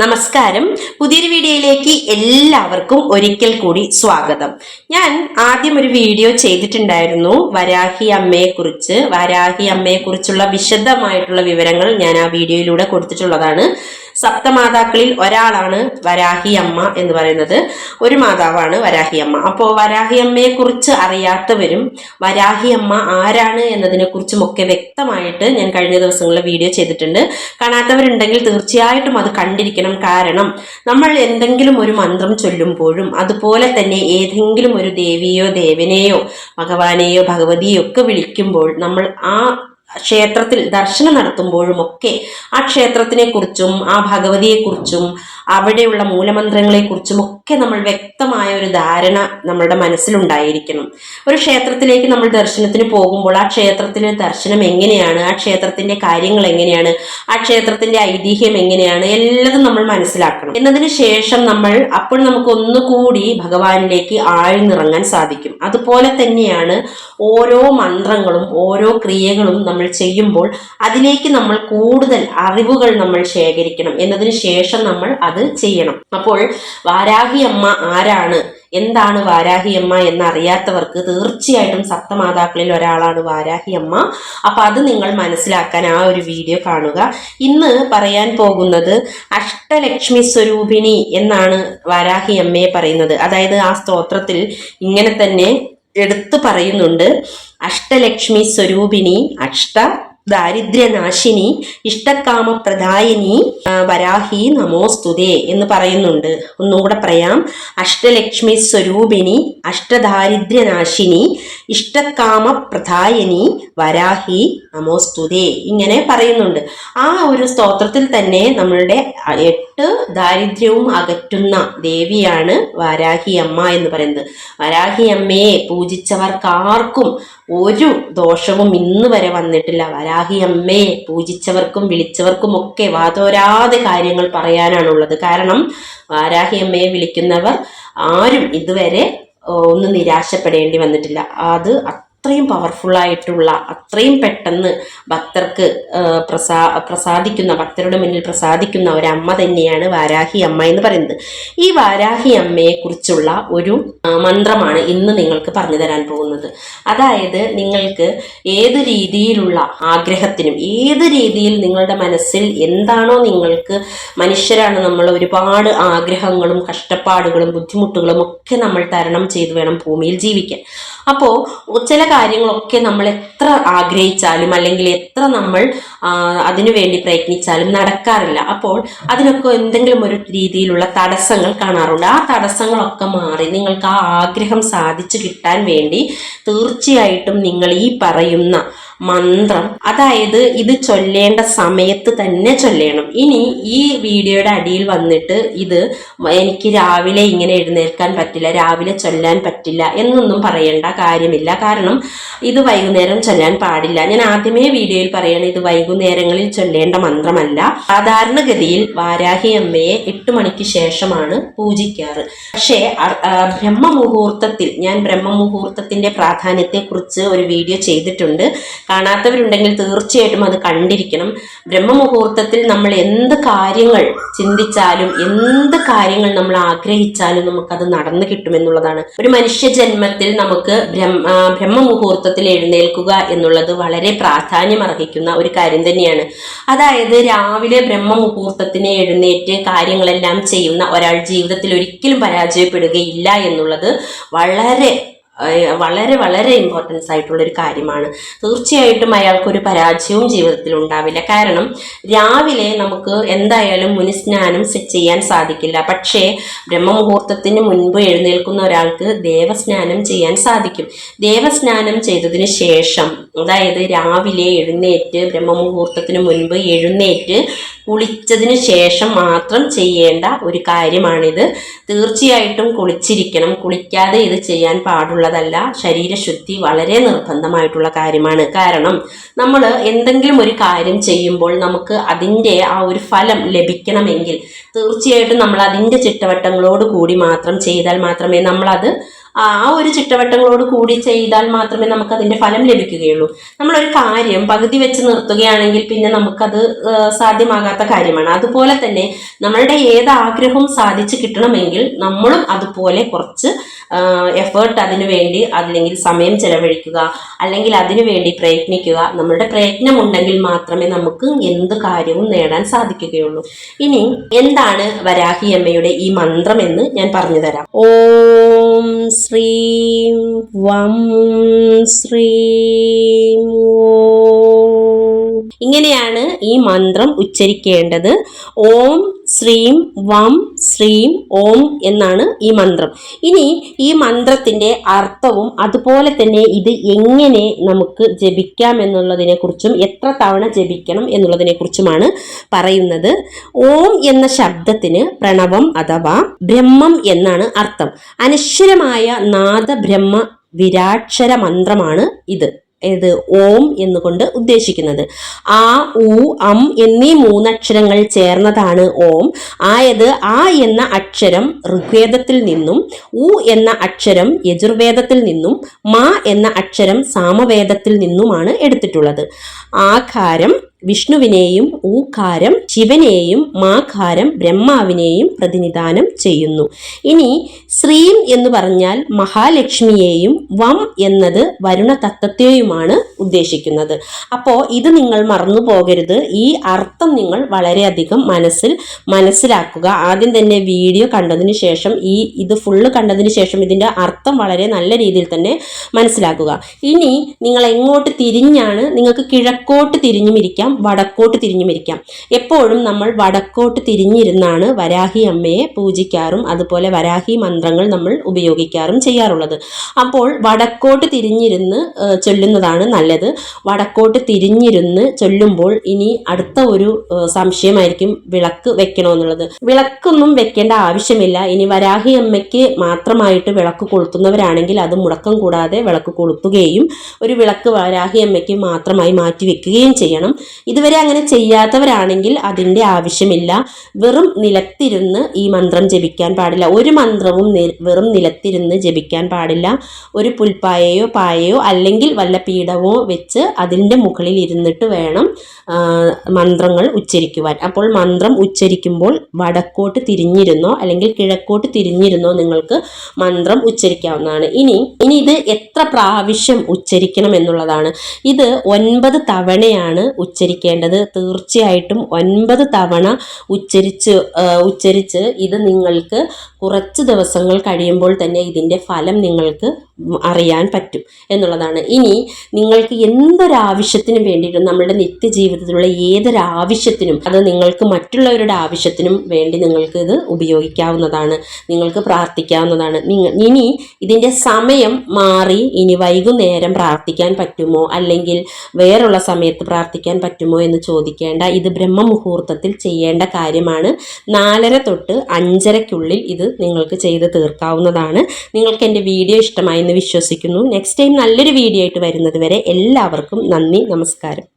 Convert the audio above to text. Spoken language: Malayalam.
നമസ്കാരം. പുതിയൊരു വീഡിയോയിലേക്ക് എല്ലാവർക്കും ഒരിക്കൽ കൂടി സ്വാഗതം. ഞാൻ ആദ്യം ഒരു വീഡിയോ ചെയ്തിട്ടുണ്ടായിരുന്നു വരാഹി അമ്മയെ കുറിച്ച് വരാഹി അമ്മയെ കുറിച്ചുള്ള വിശദമായിട്ടുള്ള വിവരങ്ങൾ ഞാൻ ആ വീഡിയോയിലൂടെ കൊടുത്തിട്ടുള്ളതാണ്. സപ്തമാതാക്കളിൽ ഒരാളാണ് വരാഹി അമ്മ എന്ന് പറയുന്നത്. ഒരു മാതാവാണ് വരാഹി അമ്മ അപ്പോൾ വരാഹി അമ്മയെ കുറിച്ച് അറിയാത്തവരും വരാഹി അമ്മ ആരാണ് എന്നതിനെ കുറിച്ചും ഒക്കെ വ്യക്തമായിട്ട് ഞാൻ കഴിഞ്ഞ ദിവസങ്ങളിൽ വീഡിയോ ചെയ്തിട്ടുണ്ട്. കാണാത്തവരുണ്ടെങ്കിൽ തീർച്ചയായിട്ടും അത് കണ്ടിരിക്കണം. കാരണം നമ്മൾ എന്തെങ്കിലും ഒരു മന്ത്രം ചൊല്ലുമ്പോഴും അതുപോലെ തന്നെ ഏതെങ്കിലും ഒരു ദേവിയോ ദേവനെയോ ഭഗവാനെയോ ഭഗവതിയോ ഒക്കെ വിളിക്കുമ്പോൾ നമ്മൾ ആ ക്ഷേത്രത്തിൽ ദർശനം നടത്തുമ്പോഴും ഒക്കെ ആ ക്ഷേത്രത്തിനെ കുറിച്ചും ആ ഭഗവതിയെ കുറിച്ചും അവിടെയുള്ള മൂലമന്ത്രങ്ങളെ കുറിച്ചും ഒക്കെ നമ്മൾ വ്യക്തമായ ഒരു ധാരണ നമ്മളുടെ മനസ്സിലുണ്ടായിരിക്കണം. ഒരു ക്ഷേത്രത്തിലേക്ക് നമ്മൾ ദർശനത്തിന് പോകുമ്പോൾ ആ ക്ഷേത്രത്തിലെ ദർശനം എങ്ങനെയാണ് ആ ക്ഷേത്രത്തിന്റെ കാര്യങ്ങൾ എങ്ങനെയാണ് ആ ക്ഷേത്രത്തിന്റെ ഐതിഹ്യം എങ്ങനെയാണ് എല്ലാതും നമ്മൾ മനസ്സിലാക്കണം. എന്നതിന് ശേഷം നമ്മൾ അപ്പോൾ നമുക്ക് ഒന്നുകൂടി ഭഗവാനിലേക്ക് ആഴ്ന്നിറങ്ങാൻ സാധിക്കും. അതുപോലെ തന്നെയാണ് ഓരോ മന്ത്രങ്ങളും ഓരോ ക്രിയകളും നമ്മൾ ചെയ്യുമ്പോൾ അതിലേക്ക് നമ്മൾ കൂടുതൽ അറിവുകൾ നമ്മൾ ശേഖരിക്കണം. എന്നതിന് ശേഷം നമ്മൾ അത് ചെയ്യണം. അപ്പോൾ വാരാഹി അമ്മ ആരാണ്? എന്താണ് വാരാഹി അമ്മ എന്നറിയാത്തവർക്ക് തീർച്ചയായിട്ടും സപ്തമാതാക്കളിൽ ഒരാളാണ് വാരാഹി അമ്മ. അപ്പൊ അത് നിങ്ങൾ മനസ്സിലാക്കാൻ ആ ഒരു വീഡിയോ കാണുക. ഇന്ന് പറയാൻ പോകുന്നത് അഷ്ടലക്ഷ്മി സ്വരൂപിണി എന്നാണ് വാരാഹി അമ്മയെ പറയുന്നത്. അതായത് ആ സ്തോത്രത്തിൽ ഇങ്ങനെ തന്നെ എടുത്തു പറയുന്നുണ്ട്. അഷ്ടലക്ഷ്മി സ്വരൂപിണി അഷ്ട ദാരിദ്ര്യനാശിനി ഇഷ്ടകാമ പ്രധായിനി വരാഹി നമോസ്തുതേ എന്ന് പറയുന്നുണ്ട്. ഒന്നുകൂടെ പറയാം. അഷ്ടലക്ഷ്മി സ്വരൂപിണി അഷ്ടദാരിദ്ര്യനാശിനി ഇഷ്ടകാമപ്രദായിനി വരാഹി നമോസ്തുതേ ഇങ്ങനെ പറയുന്നുണ്ട്. ആ ഒരു സ്തോത്രത്തിൽ തന്നെ നമ്മളുടെ എട്ട് ദാരിദ്ര്യവും അകറ്റുന്ന ദേവിയാണ് വാരാഹി അമ്മ എന്ന് പറയുന്നത്. വാരാഹി അമ്മയെ പൂജിച്ചവർക്കാർക്കും ഒരു ദോഷവും ഇന്ന് വരെ വന്നിട്ടില്ല. വരാഹി അമ്മയെ പൂജിച്ചവർക്കും വിളിച്ചവർക്കും ഒക്കെ വാതോരാതെ കാര്യങ്ങൾ പറയാനാണുള്ളത്. കാരണം വാരാഹി അമ്മയെ വിളിക്കുന്നവർ ആരും ഇതുവരെ ഒന്നും നിരാശപ്പെടേണ്ടി വന്നിട്ടില്ല. അത് അത്രയും പവർഫുൾ ആയിട്ടുള്ള അത്രയും പെട്ടെന്ന് ഭക്തർക്ക് പ്രസാ പ്രസാദിക്കുന്ന ഭക്തരുടെ മുന്നിൽ പ്രസാദിക്കുന്ന ഒരമ്മ തന്നെയാണ് വാരാഹി അമ്മ എന്ന് പറയുന്നത്. ഈ വാരാഹി അമ്മയെക്കുറിച്ചുള്ള ഒരു മന്ത്രമാണ് ഇന്ന് നിങ്ങൾക്ക് പറഞ്ഞു തരാൻ പോകുന്നത്. അതായത് നിങ്ങൾക്ക് ഏത് രീതിയിലുള്ള ആഗ്രഹത്തിനും ഏത് രീതിയിൽ നിങ്ങളുടെ മനസ്സിൽ എന്താണോ നിങ്ങൾക്ക് മനുഷ്യരാണ് നമ്മൾ ഒരുപാട് ആഗ്രഹങ്ങളും കഷ്ടപ്പാടുകളും ബുദ്ധിമുട്ടുകളും ഒക്കെ നമ്മൾ തരണം ചെയ്തു വേണം ഭൂമിയിൽ ജീവിക്കാൻ. അപ്പോൾ ചില കാര്യങ്ങളൊക്കെ നമ്മൾ എത്ര ആഗ്രഹിച്ചാലും അല്ലെങ്കിൽ എത്ര നമ്മൾ അതിനു അതിനുവേണ്ടി പ്രയത്നിച്ചാലും നടക്കാറില്ല. അപ്പോൾ അതിനൊക്കെ എന്തെങ്കിലും ഒരു രീതിയിലുള്ള തടസ്സങ്ങൾ കാണാറുണ്ട്. ആ തടസ്സങ്ങളൊക്കെ മാറി നിങ്ങൾക്ക് ആ ആഗ്രഹം സാധിച്ചു കിട്ടാൻ വേണ്ടി തീർച്ചയായിട്ടും നിങ്ങൾ ഈ പറയുന്ന മന്ത്രം. അതായത് ഇത് ചൊല്ലേണ്ട സമയത്ത് തന്നെ ചൊല്ലണം. ഇനി ഈ വീഡിയോയുടെ അടിയിൽ വന്നിട്ട് ഇത് എനിക്ക് രാവിലെ ഇങ്ങനെ എഴുന്നേൽക്കാൻ പറ്റില്ല രാവിലെ ചൊല്ലാൻ പറ്റില്ല എന്നൊന്നും പറയേണ്ട കാര്യമില്ല. കാരണം ഇത് വൈകുന്നേരം ചൊല്ലാൻ പാടില്ല. ഞാൻ ആദ്യമേ വീഡിയോയിൽ പറയണം ഇത് വൈകുന്നേരങ്ങളിൽ ചൊല്ലേണ്ട മന്ത്രമല്ല. സാധാരണഗതിയിൽ വാരാഹി അമ്മയെ എട്ട് മണിക്ക് ശേഷമാണ് പൂജിക്കാറ്. പക്ഷേ ബ്രഹ്മമുഹൂർത്തത്തിൽ ഞാൻ ബ്രഹ്മമുഹൂർത്തത്തിന്റെ പ്രാധാന്യത്തെക്കുറിച്ച് ഒരു വീഡിയോ ചെയ്തിട്ടുണ്ട്. കാണാത്തവരുണ്ടെങ്കിൽ തീർച്ചയായിട്ടും അത് കണ്ടിരിക്കണം. ബ്രഹ്മമുഹൂർത്തത്തിൽ നമ്മൾ എന്ത് കാര്യങ്ങൾ ചിന്തിച്ചാലും എന്ത് കാര്യങ്ങൾ നമ്മൾ ആഗ്രഹിച്ചാലും നമുക്കത് നടന്നു കിട്ടുമെന്നുള്ളതാണ് ഒരു മനുഷ്യ ജന്മത്തിൽ നമുക്ക് ബ്രഹ്മ ബ്രഹ്മമുഹൂർത്തത്തിൽ എഴുന്നേൽക്കുക എന്നുള്ളത് വളരെ പ്രാധാന്യം അർഹിക്കുന്ന ഒരു കാര്യം തന്നെയാണ്. അതായത് രാവിലെ ബ്രഹ്മമുഹൂർത്തത്തിന് എഴുന്നേറ്റ് കാര്യങ്ങളെല്ലാം ചെയ്യുന്ന ഒരാൾ ജീവിതത്തിൽ ഒരിക്കലും പരാജയപ്പെടുകയില്ല എന്നുള്ളത് വളരെ വളരെ വളരെ ഇമ്പോർട്ടൻസ് ആയിട്ടുള്ള ഒരു കാര്യമാണ്. തീർച്ചയായിട്ടും അയാൾക്കൊരു പരാജയവും ജീവിതത്തിൽ ഉണ്ടാവില്ല. കാരണം രാവിലെ നമുക്ക് എന്തായാലും മുനിസ്നാനം ചെയ്യാൻ സാധിക്കില്ല. പക്ഷേ ബ്രഹ്മമുഹൂർത്തത്തിന് മുൻപ് എഴുന്നേൽക്കുന്ന ഒരാൾക്ക് ദേവസ്നാനം ചെയ്യാൻ സാധിക്കും. ദേവസ്നാനം ചെയ്തതിന് ശേഷം അതായത് രാവിലെ എഴുന്നേറ്റ് ബ്രഹ്മമുഹൂർത്തത്തിന് മുൻപ് എഴുന്നേറ്റ് കുളിച്ചതിന് ശേഷം മാത്രം ചെയ്യേണ്ട ഒരു കാര്യമാണിത്. തീർച്ചയായിട്ടും കുളിച്ചിരിക്കണം. കുളിക്കാതെ ഇത് ചെയ്യാൻ പാടുള്ളതല്ല. ശരീരശുദ്ധി വളരെ നിർബന്ധമായിട്ടുള്ള കാര്യമാണ്. കാരണം നമ്മൾ എന്തെങ്കിലും ഒരു കാര്യം ചെയ്യുമ്പോൾ നമുക്ക് അതിന്റെ ആ ഒരു ഫലം ലഭിക്കണമെങ്കിൽ തീർച്ചയായിട്ടും നമ്മൾ അതിന്റെ ചിട്ടവട്ടങ്ങളോട് കൂടി മാത്രം ചെയ്താൽ മാത്രമേ നമ്മളത് ആ ഒരു ചിട്ടവട്ടങ്ങളോട് കൂടി ചെയ്താൽ മാത്രമേ നമുക്ക് അതിന്റെ ഫലം ലഭിക്കുകയുള്ളൂ. നമ്മളൊരു കാര്യം പകുതി വെച്ച് നിർത്തുകയാണെങ്കിൽ പിന്നെ നമുക്കത് സാധ്യമാകാത്ത കാര്യമാണ്. അതുപോലെ തന്നെ നമ്മളുടെ ഏത് ആഗ്രഹവും സാധിച്ചു കിട്ടണമെങ്കിൽ നമ്മളും അതുപോലെ കുറച്ച് എഫേർട്ട് അതിനു വേണ്ടി അല്ലെങ്കിൽ സമയം ചെലവഴിക്കുക അല്ലെങ്കിൽ അതിനു വേണ്ടി പ്രയത്നിക്കുക. നമ്മളുടെ പ്രയത്നം ഉണ്ടെങ്കിൽ മാത്രമേ നമുക്ക് എന്ത് കാര്യവും നേടാൻ സാധിക്കുകയുള്ളൂ. ഇനി എന്താണ് വരാഹി അമ്മയുടെ ഈ മന്ത്രം എന്ന് ഞാൻ പറഞ്ഞു തരാം. ഓം ശ്രീം വം ശ്രീം ഇങ്ങനെയാണ് ഈ മന്ത്രം ഉച്ചരിക്കേണ്ടത്. ഓം ശ്രീം വം ശ്രീം ഓം എന്നാണ് ഈ മന്ത്രം. ഇനി ഈ മന്ത്രത്തിന്റെ അർത്ഥവും അതുപോലെ തന്നെ ഇത് എങ്ങനെ നമുക്ക് ജപിക്കാം എന്നുള്ളതിനെ കുറിച്ചും എത്ര തവണ ജപിക്കണം എന്നുള്ളതിനെ കുറിച്ചുമാണ് പറയുന്നത്. ഓം എന്ന ശബ്ദത്തിന് പ്രണവം അഥവാ ബ്രഹ്മം എന്നാണ് അർത്ഥം. അനശ്വരമായ നാദബ്രഹ്മ വിരാക്ഷര മന്ത്രമാണ് ഇത്. ഏത് ഓം എന്നുകൊണ്ട് ഉദ്ദേശിക്കുന്നത്. ആ ഉ അം എന്നീ മൂന്നക്ഷരങ്ങൾ ചേർന്നതാണ് ഓം. ആയത് ആ എന്ന അക്ഷരം ഋഗ്വേദത്തിൽ നിന്നും ഉ എന്ന അക്ഷരം യജുർവേദത്തിൽ നിന്നും മ എന്ന അക്ഷരം സാമവേദത്തിൽ നിന്നുമാണ് എടുത്തിട്ടുള്ളത്. ആകാരം വിഷ്ണുവിനെയും ഊക്കാരം ശിവനെയും മാകാരം ബ്രഹ്മാവിനെയും പ്രതിനിധാനം ചെയ്യുന്നു. ഇനി ശ്രീം എന്ന് പറഞ്ഞാൽ മഹാലക്ഷ്മിയെയും വം എന്നത് വരുണ തത്വത്തെയുമാണ് ഉദ്ദേശിക്കുന്നത്. അപ്പോൾ ഇത് നിങ്ങൾ മറന്നു പോകരുത്. ഈ അർത്ഥം നിങ്ങൾ വളരെയധികം മനസ്സിൽ മനസ്സിലാക്കുക. ആദ്യം തന്നെ വീഡിയോ കണ്ടതിന് ശേഷം ഈ ഇത് ഫുള്ള് കണ്ടതിന് ശേഷം ഇതിന്റെ അർത്ഥം വളരെ നല്ല രീതിയിൽ തന്നെ മനസ്സിലാക്കുക. ഇനി നിങ്ങൾ എങ്ങോട്ട് തിരിഞ്ഞാണ് നിങ്ങൾക്ക് കിഴക്കോട്ട് തിരിഞ്ഞും ഇരിക്കാം വടക്കോട്ട് തിരിഞ്ഞു മരിക്കാം. എപ്പോഴും നമ്മൾ വടക്കോട്ട് തിരിഞ്ഞിരുന്നാണ് വരാഹി അമ്മയെ പൂജിക്കാറും അതുപോലെ വരാഹി മന്ത്രങ്ങൾ നമ്മൾ ഉപയോഗിക്കാറും ചെയ്യാറുള്ളത്. അപ്പോൾ വടക്കോട്ട് തിരിഞ്ഞിരുന്ന് ചൊല്ലുന്നതാണ് നല്ലത്. വടക്കോട്ട് തിരിഞ്ഞിരുന്ന് ചൊല്ലുമ്പോൾ ഇനി അടുത്ത ഒരു സംശയമായിരിക്കും വിളക്ക് വെക്കണമെന്നുള്ളത്. വിളക്കൊന്നും വെക്കേണ്ട ആവശ്യമില്ല. ഇനി വരാഹി അമ്മയ്ക്ക് മാത്രമായിട്ട് വിളക്ക് കൊളുത്തുന്നവരാണെങ്കിൽ അത് മുടക്കം കൂടാതെ വിളക്ക് കൊളുത്തുകയും ഒരു വിളക്ക് വരാഹി അമ്മയ്ക്ക് മാത്രമായി മാറ്റി വെക്കുകയും ചെയ്യണം. ഇതുവരെ അങ്ങനെ ചെയ്യാത്തവരാണെങ്കിൽ അതിന്റെ ആവശ്യമില്ല. വെറും നിലത്തിരുന്ന് ഈ മന്ത്രം ജപിക്കാൻ പാടില്ല. ഒരു മന്ത്രവും വെറും നിലത്തിരുന്ന് ജപിക്കാൻ പാടില്ല. ഒരു പുൽപ്പായയോ പായയോ അല്ലെങ്കിൽ വല്ല പീഠമോ വെച്ച് അതിന്റെ മുകളിൽ ഇരുന്നിട്ട് വേണം മന്ത്രങ്ങൾ ഉച്ചരിക്കുവാൻ. അപ്പോൾ മന്ത്രം ഉച്ചരിക്കുമ്പോൾ വടക്കോട്ട് തിരിഞ്ഞിരുന്നോ അല്ലെങ്കിൽ കിഴക്കോട്ട് തിരിഞ്ഞിരുന്നോ നിങ്ങൾക്ക് മന്ത്രം ഉച്ചരിക്കാവുന്നതാണ്. ഇനി ഇനി ഇത് എത്ര പ്രാവശ്യം ഉച്ചരിക്കണം എന്നുള്ളതാണ്. ഇത് ഒൻപത് തവണയാണ് ഉച്ചരിക്കേണ്ടത് തീർച്ചയായിട്ടും ഒൻപത് തവണ ഉച്ചരിച്ച് ഉച്ചരിച്ച് ഇത് നിങ്ങൾക്ക് കുറച്ച് ദിവസങ്ങൾ കഴിയുമ്പോൾ തന്നെ ഇതിന്റെ ഫലം നിങ്ങൾക്ക് അറിയാൻ പറ്റും എന്നുള്ളതാണ്. ഇനി നിങ്ങൾക്ക് എന്തൊരാവശ്യത്തിനും വേണ്ടിയിട്ടും നമ്മളുടെ നിത്യജീവിതത്തിലുള്ള ഏതൊരാവശ്യത്തിനും അത് നിങ്ങൾക്ക് മറ്റുള്ളവരുടെ ആവശ്യത്തിനും വേണ്ടി നിങ്ങൾക്ക് ഇത് ഉപയോഗിക്കാവുന്നതാണ്. നിങ്ങൾക്ക് പ്രാർത്ഥിക്കാവുന്നതാണ്. ഇനി ഇതിന്റെ സമയം മാറി ഇനി വൈകുന്നേരം പ്രാർത്ഥിക്കാൻ പറ്റുമോ? അല്ലെങ്കിൽ വേറുള്ള സമയത്ത് പ്രാർത്ഥിക്കാൻ പറ്റുമോ എന്ന് ചോദിക്കേണ്ട ഇത് ബ്രഹ്മമുഹൂർത്തത്തിൽ ചെയ്യേണ്ട കാര്യമാണ്. നാലര തൊട്ട് അഞ്ചരയ്ക്കുള്ളിൽ ഇത് നിങ്ങൾക്ക് ചെയ്ത് തീർക്കാവുന്നതാണ്. നിങ്ങൾക്ക് എന്റെ വീഡിയോ ഇഷ്ടമായി എന്ന് വിശ്വസിക്കുന്നു. നെക്സ്റ്റ് ടൈം നല്ലൊരു വീഡിയോ ആയിട്ട് വരുന്നത് വരെ എല്ലാവർക്കും നന്ദി നമസ്കാരം.